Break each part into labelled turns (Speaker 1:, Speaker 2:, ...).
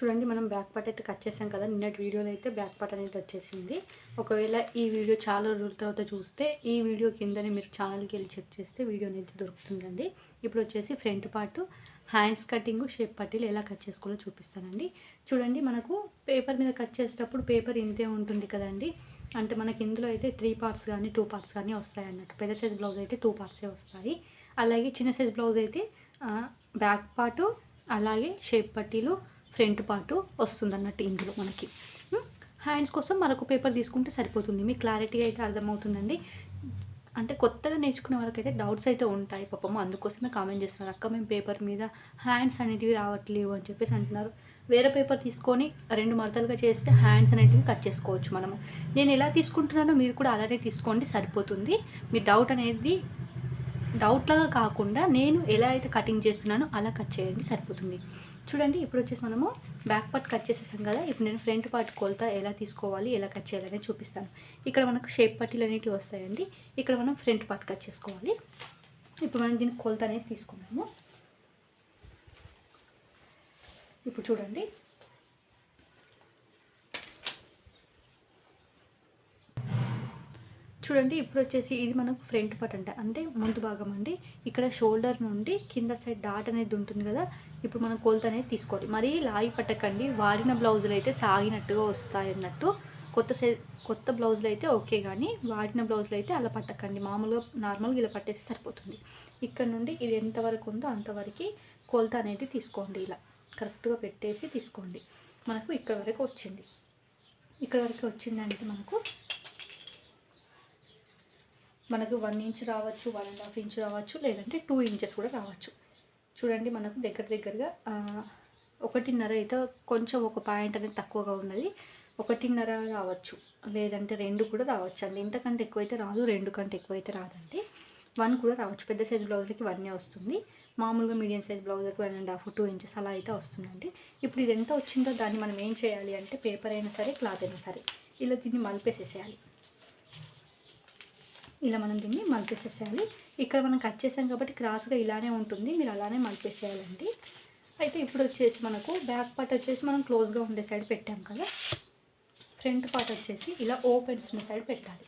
Speaker 1: చూడండి మనం back part అయితే కట్ చేసాం కదా. నిన్నటి వీడియోలో అయితే బ్యాక్ పార్ట్ అనేది వచ్చేసింది. ఒకవేళ ఈ వీడియో చాలా రోజుల తర్వాత చూస్తే ఈ వీడియో కిందనే మీరు ఛానల్కి వెళ్ళి చెక్ చేస్తే వీడియో అనేది దొరుకుతుందండి. ఇప్పుడు వచ్చేసి front part hands cutting shape పట్టీలు ఎలా కట్ చేసుకోవాలో చూపిస్తానండి. చూడండి మనకు పేపర్ మీద కట్ చేసేటప్పుడు పేపర్ ఇంతే ఉంటుంది కదండి. అంటే మనకి ఇందులో అయితే త్రీ పార్ట్స్ కానీ టూ పార్ట్స్ కానీ వస్తాయి అన్నట్టు పెద్ద సైజ్ బ్లౌజ్ అయితే టూ పార్ట్సే వస్తాయి. అలాగే చిన్న సైజ్ బ్లౌజ్ అయితే బ్యాక్ పార్టు అలాగే షేప్ పట్టీలు ఫ్రంట్ పార్ట్ వస్తుంది అన్నట్టు ఇందులో మనకి. హ్యాండ్స్ కోసం మరొక పేపర్ తీసుకుంటే సరిపోతుంది. మీకు క్లారిటీ అయితే అర్థమవుతుందండి. అంటే కొత్తగా నేర్చుకునే వాళ్ళకైతే డౌట్స్ అయితే ఉంటాయి. పాపము అందుకోసమే కామెంట్ చేస్తున్నారు. అక్క మేము పేపర్ మీద హ్యాండ్స్ అనేటివి రావట్లేవు అని చెప్పేసి అంటున్నారు. వేరే పేపర్ తీసుకొని రెండు మడతలుగా చేస్తే హ్యాండ్స్ అనేటివి కట్ చేసుకోవచ్చు మనము. నేను ఎలా తీసుకుంటున్నానో మీరు కూడా అలానే తీసుకోండి సరిపోతుంది. మీ డౌట్ అనేది డౌట్లాగా కాకుండా నేను ఎలా అయితే కటింగ్ చేస్తున్నానో అలా కట్ చేయండి సరిపోతుంది. చూడండి ఇప్పుడు వచ్చేసి మనము బ్యాక్ పార్ట్ కట్ చేసేసాం కదా ఇప్పుడు నేను ఫ్రంట్ పార్ట్ కొలత ఎలా తీసుకోవాలి ఎలా కట్ చేయాలనేది చూపిస్తాను. ఇక్కడ మనకు షేప్ పట్టీలు అనేటివి వస్తాయండి ఇక్కడ మనం ఫ్రంట్ పార్ట్ కట్ చేసుకోవాలి. ఇప్పుడు మనం దీనికి కొలత అనేది తీసుకున్నాము ఇప్పుడు చూడండి చూడండి ఇప్పుడు వచ్చేసి ఇది మనకు ఫ్రంట్ పార్ట్ అంట. అంటే ముందు భాగం అండి. ఇక్కడ షోల్డర్ నుండి కింద సైడ్ డాట్ అనేది ఉంటుంది కదా. ఇప్పుడు మనం కొలత అనేది తీసుకోవాలి. మరీ లాగి పట్టకండి. వాడిన బ్లౌజులు అయితే సాగినట్టుగా వస్తాయి అన్నట్టు. కొత్త సై కొత్త బ్లౌజులు అయితే ఓకే కానీ వాడిన బ్లౌజులు అయితే అలా పట్టకండి. మామూలుగా నార్మల్గా ఇలా పట్టేసి సరిపోతుంది. ఇక్కడ నుండి ఇది ఎంతవరకు ఉందో అంతవరకు కొలత అనేది తీసుకోండి ఇలా. కరెక్ట్గా పెట్టేసి తీసుకోండి. మనకు ఇక్కడ వరకు వచ్చింది. ఇక్కడ వరకు వచ్చిందంటే మనకు మనకు వన్ ఇంచ్ రావచ్చు వన్ అండ్ హాఫ్ ఇంచ్ రావచ్చు లేదంటే టూ ఇంచెస్ కూడా రావచ్చు. చూడండి మనకు దగ్గర దగ్గరగా ఒకటిన్నర అయితే కొంచెం ఒక పాయింట్ అనేది తక్కువగా ఉన్నది. ఒకటిన్నర రావచ్చు. లేదంటే రెండు కూడా రావచ్చు అండి. ఇంతకంటే ఎక్కువైతే రాదు రెండు కంటే ఎక్కువైతే రాదండి. వన్ కూడా రావచ్చు. పెద్ద సైజ్ బ్లౌజ్లకి వన్నే వస్తుంది. మామూలుగా medium size బ్లౌజర్కి one and half two inches అలా అయితే వస్తుందండి. ఇప్పుడు ఇది ఎంత వచ్చిందో దాన్ని మనం ఏం చేయాలి అంటే పేపర్ అయినా సరే క్లాత్ అయినా సరే ఇలా దీన్ని మలిపేసేసేయాలి. ఇలా మనం దీన్ని మలిపేసేసేయాలి. ఇక్కడ మనం కట్ చేసాం కాబట్టి క్రాస్గా ఇలానే ఉంటుంది. మీరు అలానే మలిపేసేయాలండి. అయితే ఇప్పుడు వచ్చేసి మనకు బ్యాక్ పార్ట్ వచ్చేసి మనం క్లోజ్గా ఉండే సైడ్ పెట్టాం కదా. ఫ్రంట్ పార్ట్ వచ్చేసి ఇలా ఓపెన్స్ ఉన్న సైడ్ పెట్టాలి.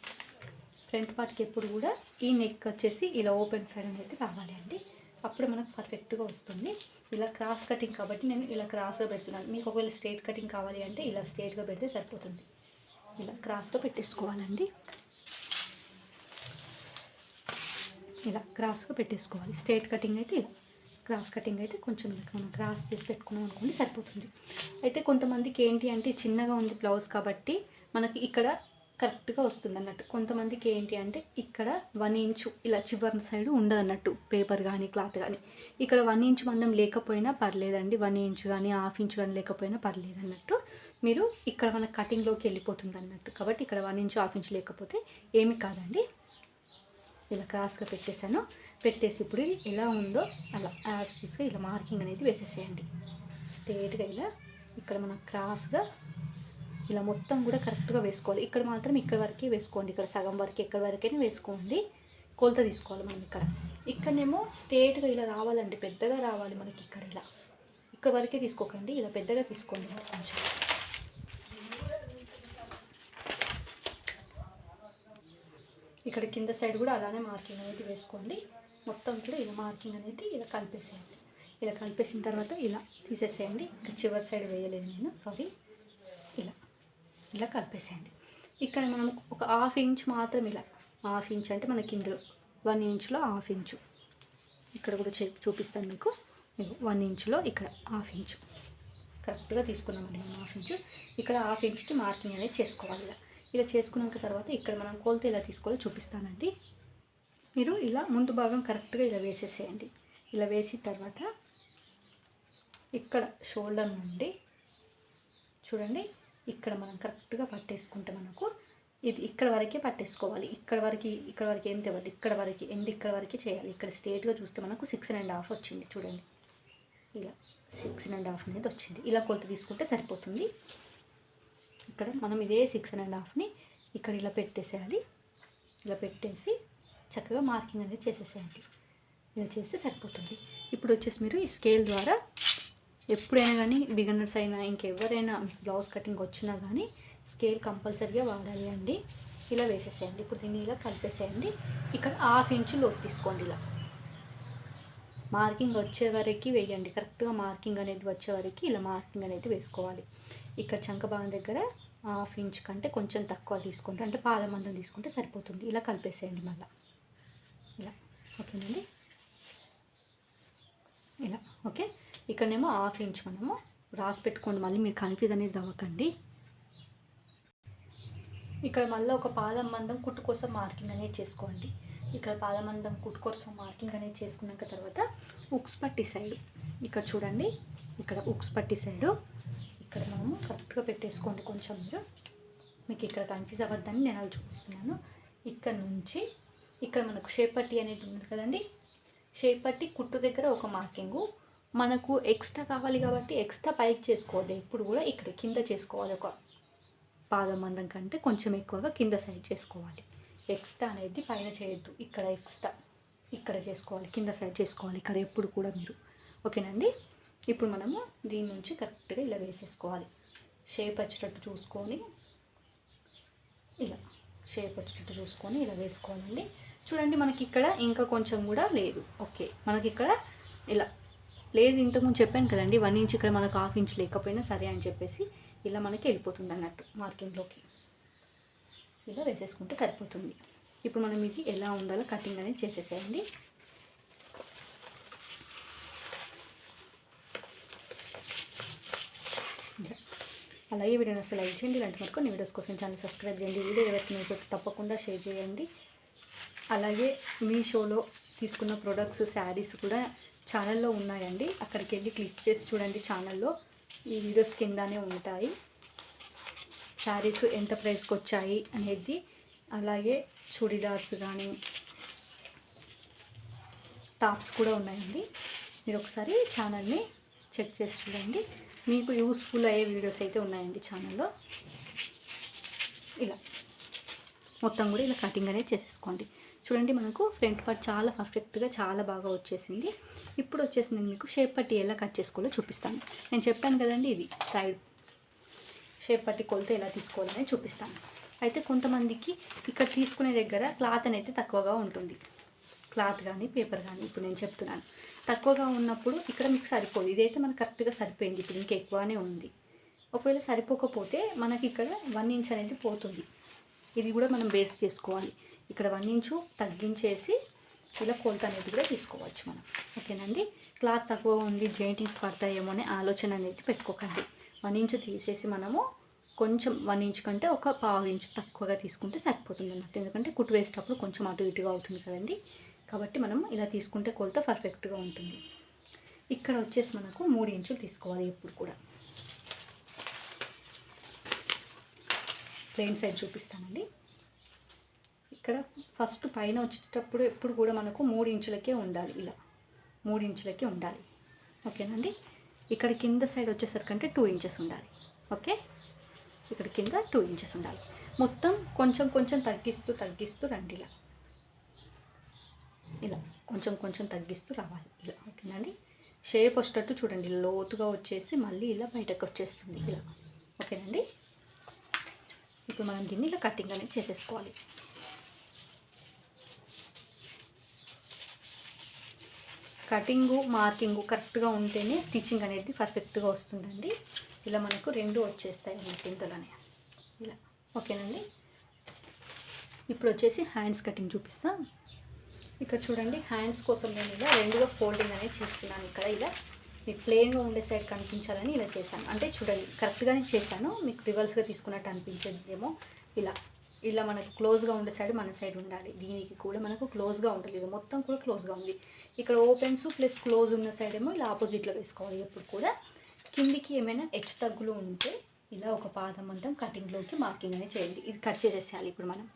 Speaker 1: ఫ్రంట్ పార్ట్కి ఎప్పుడు కూడా ఈ నెక్ వచ్చేసి ఇలా ఓపెన్ సైడ్ అనేది రావాలి అండి. అప్పుడు మనకు పర్ఫెక్ట్గా వస్తుంది. ఇలా క్రాస్ కటింగ్ కాబట్టి నేను ఇలా క్రాస్గా పెడుతున్నాను. మీకు ఒకవేళ స్ట్రేట్ కటింగ్ కావాలి అంటే ఇలా స్ట్రేట్గా పెడితే సరిపోతుంది. ఇలా క్రాస్గా పెట్టేసుకోవాలండి. ఇలా క్రాస్గా పెట్టేసుకోవాలి. స్ట్రేట్ కటింగ్ అయితే ఇలా. క్రాస్ కటింగ్ అయితే కొంచెం ఇలా మనం క్రాస్ చేసి పెట్టుకున్నాం అనుకోండి సరిపోతుంది. అయితే కొంతమందికి ఏంటి అంటే చిన్నగా ఉంది బ్లౌజ్ కాబట్టి మనకి ఇక్కడ కరెక్ట్గా వస్తుంది అన్నట్టు. కొంతమందికి ఏంటి అంటే ఇక్కడ వన్ ఇంచు ఇలా చివరి సైడ్ ఉండదు అన్నట్టు పేపర్ కానీ క్లాత్ కానీ ఇక్కడ వన్ ఇంచ్ మందం లేకపోయినా పర్లేదండి. వన్ ఇంచ్ కానీ హాఫ్ ఇంచ్ కానీ లేకపోయినా పర్లేదు అన్నట్టు మీరు ఇక్కడ మన కటింగ్లోకి వెళ్ళిపోతుంది అన్నట్టు. కాబట్టి ఇక్కడ వన్ ఇంచ్ హాఫ్ ఇంచ్ లేకపోతే ఏమి కాదండి. ఇలా క్రాస్గా పెట్టేశాను. పెట్టేసి ఇప్పుడు ఎలా ఉందో అలా యాజ్ ఇలా మార్కింగ్ అనేది వేసేసేయండి. స్ట్రేట్గా ఇలా ఇక్కడ మనం క్రాస్గా ఇలా మొత్తం కూడా కరెక్ట్గా వేసుకోవాలి. ఇక్కడ మాత్రం ఇక్కడ వరకే వేసుకోండి. ఇక్కడ సగం వరకు ఇక్కడ వరకైనా వేసుకోండి. కొలత తీసుకోవాలి మనం ఇక్కడ. ఇక్కడనేమో స్ట్రేట్గా ఇలా రావాలండి. పెద్దగా రావాలి మనకి ఇక్కడ ఇలా. ఇక్కడ వరకే తీసుకోకండి. ఇలా పెద్దగా తీసుకోండి. కొంచెం. ఇక్కడ కింద సైడ్ కూడా అలానే మార్కింగ్ అనేది వేసుకోండి. మొత్తం కూడా ఇలా మార్కింగ్ అనేది ఇలా కలిపేసేయండి. ఇలా కలిపేసిన తర్వాత ఇలా తీసేసేయండి. ఇక్కడ చివరి సైడ్ వేయలేదు నేను సారీ ఇలా ఇలా కలిపేసేయండి. ఇక్కడ మనం ఒక హాఫ్ ఇంచ్ మాత్రం ఇలా హాఫ్ ఇంచ్ అంటే మనకి ఇందులో వన్ ఇంచ్లో హాఫ్ ఇంచు. ఇక్కడ కూడా చూపిస్తాను మీకు. వన్ ఇంచ్లో ఇక్కడ హాఫ్ ఇంచు. కరెక్ట్గా తీసుకున్నామండి మనం హాఫ్ ఇంచు. ఇక్కడ హాఫ్ ఇంచ్కి మార్కింగ్ అనేది చేసుకోవాలి ఇలా. ఇలా చేసుకున్నాక తర్వాత ఇక్కడ మనం కొలత ఎలా తీసుకోవాలో చూపిస్తానండి. మీరు ఇలా ముందు భాగం కరెక్ట్గా ఇలా వేసేసేయండి. ఇలా వేసిన తర్వాత ఇక్కడ షోల్డర్ నుండి చూడండి ఇక్కడ మనం కరెక్ట్గా పట్టేసుకుంటే మనకు ఇది ఇక్కడ వరకే పట్టేసుకోవాలి. ఇక్కడ వరకు ఇక్కడ వరకు ఏం తెవ్వదు. ఇక్కడ వరకు ఎండ్ ఇక్కడ వరకే చేయాలి. ఇక్కడ స్ట్రేట్గా చూస్తే మనకు సిక్స్ అండ్ హాఫ్ వచ్చింది చూడండి. ఇలా సిక్స్ అండ్ హాఫ్ అనేది వచ్చింది. ఇలా కొలత తీసుకుంటే సరిపోతుంది. ఇక్కడ మనం ఇదే సిక్స్ అండ్ హాఫ్ని ఇక్కడ ఇలా పెట్టేసేయాలి. ఇలా పెట్టేసి చక్కగా మార్కింగ్ అనేది చేసేసేయండి. ఇలా చేస్తే సరిపోతుంది. ఇప్పుడు వచ్చేసి మీరు ఈ స్కేల్ ద్వారా ఎప్పుడైనా కానీ బిగినర్స్ అయినా ఇంకెవరైనా బ్లౌజ్ కటింగ్ వచ్చినా కానీ స్కేల్ కంపల్సరీగా వాడాలి అండి. ఇలా వేసేసేయండి. ఇప్పుడు దీన్ని ఇలా కలిపేసేయండి. ఇక్కడ హాఫ్ ఇంచు లోతు తీసుకోండి ఇలా. మార్కింగ్ వచ్చే వరకు వేయండి. కరెక్ట్గా మార్కింగ్ అనేది వచ్చే వరకు ఇలా మార్కింగ్ అనేది వేసుకోవాలి. ఇక్కడ చంక భాగం దగ్గర హాఫ్ ఇంచ్ కంటే కొంచెం తక్కువ తీసుకుంటే అంటే పాదమందం తీసుకుంటే సరిపోతుంది. ఇలా కలిపేసేయండి మళ్ళీ. ఇలా. ఓకేనండి? ఇలా. ఓకే? ఇక్కడనేమో హాఫ్ ఇంచ్ మనము రాసి పెట్టుకోండి. మళ్ళీ మీరు కన్ఫ్యూజ్ అనేది అవ్వకండి. ఇక్కడ మళ్ళీ ఒక పాదం మందం కుట్టు కోసం మార్కింగ్ అనేది చేసుకోండి. ఇక్కడ పాదం మందం కుట్టు కోసం మార్కింగ్ అనేది చేసుకున్నాక తర్వాత ఉక్స్ పట్టి సైడ్. ఇక్కడ చూడండి. ఇక్కడ ఉక్స్ పట్టి సైడు ఇక్కడ మనము కరెక్ట్గా పెట్టేసుకోండి కొంచెం మీరు. మీకు ఇక్కడ కన్ఫ్యూజ్ అవ్వద్దని నేను అవి చూపిస్తున్నాను. ఇక్కడ నుంచి ఇక్కడ మనకు షేపట్టి అనేది ఉంది కదండి. షేపట్టి కుట్టు దగ్గర ఒక మార్కింగు. మనకు ఎక్స్ట్రా కావాలి కాబట్టి ఎక్స్ట్రా పైకి చేసుకోవద్దు. ఎప్పుడు కూడా ఇక్కడ కింద చేసుకోవాలి ఒక పాదం మందం కంటే కొంచెం ఎక్కువగా కింద సైడ్ చేసుకోవాలి. ఎక్స్ట్రా అనేది పైన చేయొద్దు. ఇక్కడ ఎక్స్ట్రా ఇక్కడ చేసుకోవాలి కింద సైడ్ చేసుకోవాలి. ఇక్కడ ఎప్పుడు కూడా మీరు. ఓకేనండి ఇప్పుడు మనము దీని నుంచి కరెక్ట్గా ఇలా వేసేసుకోవాలి. షేప్ వచ్చేటట్టు చూసుకొని ఇలా షేప్ వచ్చేటట్టు చూసుకొని ఇలా వేసుకోవాలండి. చూడండి మనకి ఇక్కడ ఇంకా కొంచెం కూడా లేదు. ఓకే మనకి ఇక్కడ ఇలా లేదు ఇంతకుముందు చెప్పాను కదండి వన్ ఇంచ్ ఇక్కడ మనకు హాఫ్ ఇంచ్ లేకపోయినా సరే అని చెప్పేసి ఇలా మనకి వెళ్ళిపోతుంది అన్నట్టు మార్కింగ్లోకి ఇలా వేసేసుకుంటే సరిపోతుంది. ఇప్పుడు మనం ఇది ఎలా ఉండాలో కటింగ్ అనేది చేసేసేయండి ఇలా. అలాగే వీడియోని అసలు లైక్ చేయండి ఇలాంటి వరకు వీడియోస్ కోసం ఛానల్ సబ్స్క్రైబ్ చేయండి. వీడియో ఎవరికి న్యూస్ తప్పకుండా షేర్ చేయండి. అలాగే మీ షోలో తీసుకున్న ప్రొడక్ట్స్ శారీస్ కూడా ఛానల్లో ఉన్నాయండి. అక్కడికి వెళ్ళి క్లిక్ చేసి చూడండి ఛానల్లో. ఈ వీడియోస్ కిందనే ఉంటాయి. శారీస్ ఎంత ప్రైస్కి వచ్చాయి అనేది. అలాగే చూడిదార్స్ కానీ టాప్స్ కూడా ఉన్నాయండి. మీరు ఒకసారి ఛానల్ని చెక్ చేసి చూడండి. మీకు యూస్ఫుల్ అయ్యే వీడియోస్ అయితే ఉన్నాయండి ఛానల్లో ఇలా. మొత్తం కూడా ఇలా కటింగ్ అనేది చేసేసుకోండి. చూడండి మనకు ఫ్రంట్ పార్ట్ చాలా పర్ఫెక్ట్గా చాలా బాగా వచ్చేసింది. ఇప్పుడు వచ్చేసి నేను మీకు షేప్ పట్టి ఎలా కట్ చేసుకోవాలో చూపిస్తాను. నేను చెప్పాను కదండి ఇది సైడ్ షేప్ పట్టి కొలత ఎలా తీసుకోవాలని చూపిస్తాను. అయితే కొంతమందికి ఇక్కడ తీసుకునే దగ్గర క్లాత్ అనేది తక్కువగా ఉంటుంది. క్లాత్ కానీ పేపర్ కానీ ఇప్పుడు నేను చెప్తున్నాను. తక్కువగా ఉన్నప్పుడు ఇక్కడ మీకు సరిపోదు. ఇదైతే మనకు కరెక్ట్గా సరిపోయింది. ఇప్పుడు ఇంకా ఎక్కువనే ఉంది. ఒకవేళ సరిపోకపోతే మనకి ఇక్కడ వన్ ఇంచ్ అనేది పోతుంది. ఇది కూడా మనం బేస్ చేసుకోవాలి. ఇక్కడ వన్ ఇంచు తగ్గించేసి ఇలా కొలత అనేది కూడా తీసుకోవచ్చు మనం. ఓకేనండి? క్లాత్ తక్కువ ఉంది జాయింటింగ్స్ పడతాయేమో అనే ఆలోచన అనేది పెట్టుకోకండి. వన్ ఇంచు తీసేసి మనము కొంచెం వన్ ఇంచ్ కంటే ఒక పావు ఇంచ్ తక్కువగా తీసుకుంటే సరిపోతుంది అన్నట్టు. ఎందుకంటే కుట్టు వేసేటప్పుడు కొంచెం అటు ఇటుగా అవుతుంది కదండి? కాబట్టి మనం ఇలా తీసుకుంటే కొలత పర్ఫెక్ట్గా ఉంటుంది. ఇక్కడ వచ్చేసి మనకు మూడు ఇంచులు తీసుకోవాలి ఎప్పుడు కూడా. ప్లెయిన్ సైడ్ చూపిస్తానండి. ఇక్కడ ఫస్ట్ పైన వచ్చేటప్పుడు ఎప్పుడు కూడా మనకు మూడు ఇంచులకే ఉండాలి ఇలా. మూడు ఇంచులకే ఉండాలి. ఓకేనండి? ఇక్కడ కింద సైడ్ వచ్చేసరికంటే టూ ఇంచెస్ ఉండాలి. ఓకే? ఇక్కడ కింద టూ ఇంచెస్ ఉండాలి. మొత్తం కొంచెం కొంచెం తగ్గిస్తూ తగ్గిస్తూ రండి ఇలా. ఇలా కొంచెం కొంచెం తగ్గిస్తూ రావాలి. ఇలా ఓకేనండి? షేప్ వచ్చేటట్టు చూడండి. లోతుగా వచ్చేసి మళ్ళీ ఇలా బయటకు వచ్చేస్తుంది. ఇలా ఓకేనండి? ఇప్పుడు మనం దీన్ని ఇలా కటింగ్ అనేది చేసేసుకోవాలి. కటింగు మార్కింగు కరెక్ట్గా ఉంటేనే స్టిచ్చింగ్ అనేది పర్ఫెక్ట్గా వస్తుందండి. ఇలా మనకు రెండు వచ్చేస్తాయి అన్నట్టు ఇలా ఓకేనండి? ఇప్పుడు వచ్చేసి హ్యాండ్స్ కటింగ్ చూపిస్తాం. ఇక్కడ చూడండి హ్యాండ్స్ కోసం నేను ఇలా రెండుగా ఫోల్డింగ్ అనేది చేస్తున్నాను ఇక్కడ. ఇలా మీకు ప్లెయిన్గా ఉండే సైడ్ కనిపించాలని ఇలా చేశాను. అంటే చూడండి కరెక్ట్గానే చేశాను. మీకు రివర్స్గా తీసుకున్నట్టు అనిపించేదేమో. ఇలా ఇలా మనకు క్లోజ్గా ఉండే సైడ్ మన సైడ్ ఉండాలి. దీనికి కూడా మనకు క్లోజ్గా ఉంటుంది. ఇది మొత్తం కూడా క్లోజ్గా ఉంది. ఇక్కడ ఓపెన్స్ ప్లస్ క్లోజ్ ఉన్న సైడ్ ఏమో ఇలా ఆపోజిట్లో వేసుకోవాలి. ఎప్పుడు కూడా కిందికి ఏమైనా హెచ్చు తగ్గులు ఉంటే ఇలా ఒక పాదం అంతా కటింగ్లోకి మార్కింగ్ అనేది చేయండి. ఇది కట్ చేసేసేయాలి ఇప్పుడు మనం.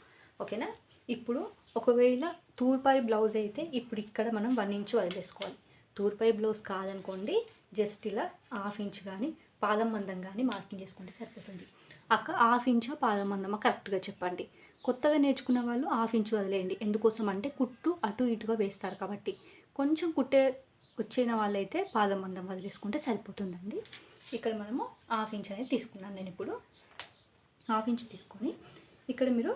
Speaker 1: ఓకేనా? ఇప్పుడు ఒకవేళ తూర్పాయి బ్లౌజ్ అయితే ఇప్పుడు ఇక్కడ మనం వన్ ఇంచ్ వదిలేసుకోవాలి. తూర్పాయి బ్లౌజ్ కాదనుకోండి జస్ట్ ఇలా హాఫ్ ఇంచ్ కానీ పాదం మందం కానీ మార్కింగ్ చేసుకుంటే సరిపోతుంది. అక్క హాఫ్ ఇంచా పాదం మందమా? కరెక్ట్గా చెప్పండి. కొత్తగా నేర్చుకున్న వాళ్ళు హాఫ్ ఇంచ్ వదిలేయండి. ఎందుకోసం అంటే కుట్టు అటు ఇటుగా వేస్తారు కాబట్టి. కొంచెం కుట్టే వచ్చిన వాళ్ళైతే పాదం మందం వదిలేసుకుంటే సరిపోతుందండి. ఇక్కడ మనము హాఫ్ ఇంచ్ అనేది తీసుకున్నాను నేను ఇప్పుడు. హాఫ్ ఇంచ్ తీసుకొని ఇక్కడ మీరు